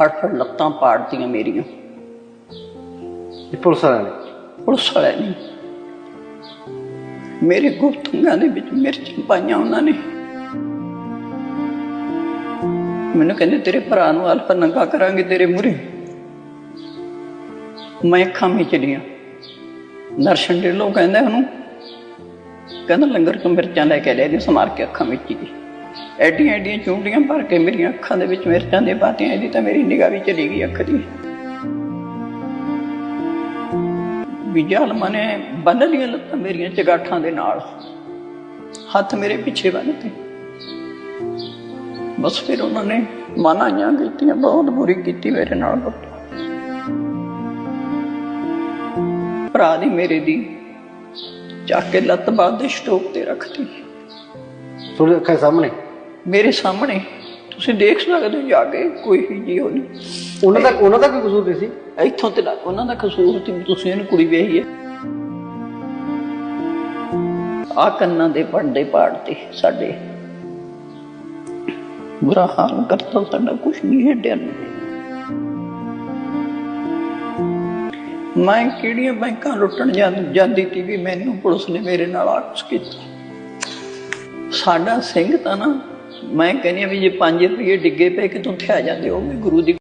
ਫੜ ਫੜ ਲੱਤਾਂ ਪਾੜਤੀਆਂ ਮੇਰੀਆਂ। ਇਹ ਪੁਲਿਸ ਵਾਲਿਆਂ ਨੇ? ਪੁਲਿਸ ਵਾਲਿਆਂ ਨੇ। ਮੇਰੇ ਗੁਪਤੰਗਾਂ ਦੇ ਵਿੱਚ ਮਿਰਚ ਪਾਈਆਂ ਉਹਨਾਂ ਨੇ। ਮੈਨੂੰ ਕਹਿੰਦੇ ਤੇਰੇ ਭਰਾ ਨੂੰ ਅਲਫ ਨੰਗਾ ਕਰਾਂਗੇ ਤੇਰੇ ਮੂਹਰੇ। ਮੈਂ ਖਾਮੀ ਚਲੀਆਂ ਦਰਸ਼ਨ ਦੇ ਲੋਕ ਕਹਿੰਦੇ ਉਹਨੂੰ ਕਹਿੰਦਾ ਲੰਗਰ ਤੋਂ ਮਿਰਚਾਂ ਲੈ ਕੇ ਲੈ ਦੇ ਸਮਾਰ ਕੇ ਅੱਖਾਂ ਵਿੱਚ ਹੀ ਐਡੀਆਂ ਐਡੀਆਂ ਚੁੰਡੀਆਂ ਭਰ ਕੇ ਮੇਰੀਆਂ ਅੱਖਾਂ ਦੇ ਵਿੱਚ ਮਿਰਚਾਂ ਦੇ ਪਾਤੀਆਂ, ਇਹਦੀ ਤਾਂ ਮੇਰੀ ਨਿਗਾਹ ਵੀ ਚਲੀ ਗਈ ਅੱਖ ਦੀ। ਵਿਜਲ ਮਨੇ ਬੰਨ ਲੀਆਂ ਲੱਤਾਂ ਮੇਰੀਆਂ ਚਗਾਠਾਂ ਦੇ ਨਾਲ। ਹੱਥ ਮੇਰੇ ਪਿੱਛੇ ਬੰਨਤੇ ਬਸ ਫਿਰ ਉਹਨਾਂ ਨੇ ਮਨਾਈਆਂ ਕੀਤੀਆਂ, ਬਹੁਤ ਬੁਰੀ ਕੀਤੀ ਮੇਰੇ ਨਾਲ ਭਰਾ ਦੀ ਮੇਰੇ ਦੀ ਚੱਕ ਕੇ ਲੱਤ ਬਾਦ ਦੇ ਸਟੋਪ ਤੇ ਰੱਖਤੀ। ਤੁਹਾਡੇ ਅੱਖਾਂ ਸਾਹਮਣੇ। ਮੇਰੇ ਸਾਹਮਣੇ? ਤੁਸੀਂ ਦੇਖ ਸਕਦੇ ਹੋ ਜਾ ਕੇ ਕੋਈ ਵੀ ਜੀ ਹੋਣੀ ਉਹਨਾਂ ਦਾ ਉਹਨਾਂ ਦਾ ਕੀ ਕਸੂਰ ਨਹੀਂ ਸੀ? ਇੱਥੋਂ ਤੇ ਉਹਨਾਂ ਦਾ ਕਸੂਰ ਸੀ ਤੁਸੀਂ ਇਹਨੂੰ ਕੁੜੀ ਵਿਆਹੀ ਹੈ ਆ ਕੰਨਾਂ ਦੇ ਪਰਦੇ ਪਾੜਤੇ ਸਾਡੇ। ਬੁਰਾ ਹਾਲ ਕਰਤਾ ਸਾਡਾ ਕੁਛ ਨਹੀਂ ਹੈ ਨੂੰ ਮੈਂ ਕਿਹੜੀਆਂ ਬੈਂਕਾਂ ਲੁੱਟਣ ਜਾਂਦੀ ਸੀ ਵੀ ਮੈਨੂੰ ਪੁਲਿਸ ਨੇ ਮੇਰੇ ਨਾਲ ਆ ਕੁਛ ਕੀਤਾ। ਸਾਡਾ ਸਿੰਘ ਤਾਂ ਨਾ, ਮੈਂ ਕਹਿੰਦੀ ਹਾਂ ਵੀ ਜੇ 5 ਰੁਪਏ ਡਿੱਗੇ ਪਏ, ਕਿਤੋਂ ਥਿਆ ਜਾਂਦੇ? ਉਹ ਵੀ ਗੁਰੂ ਦੀ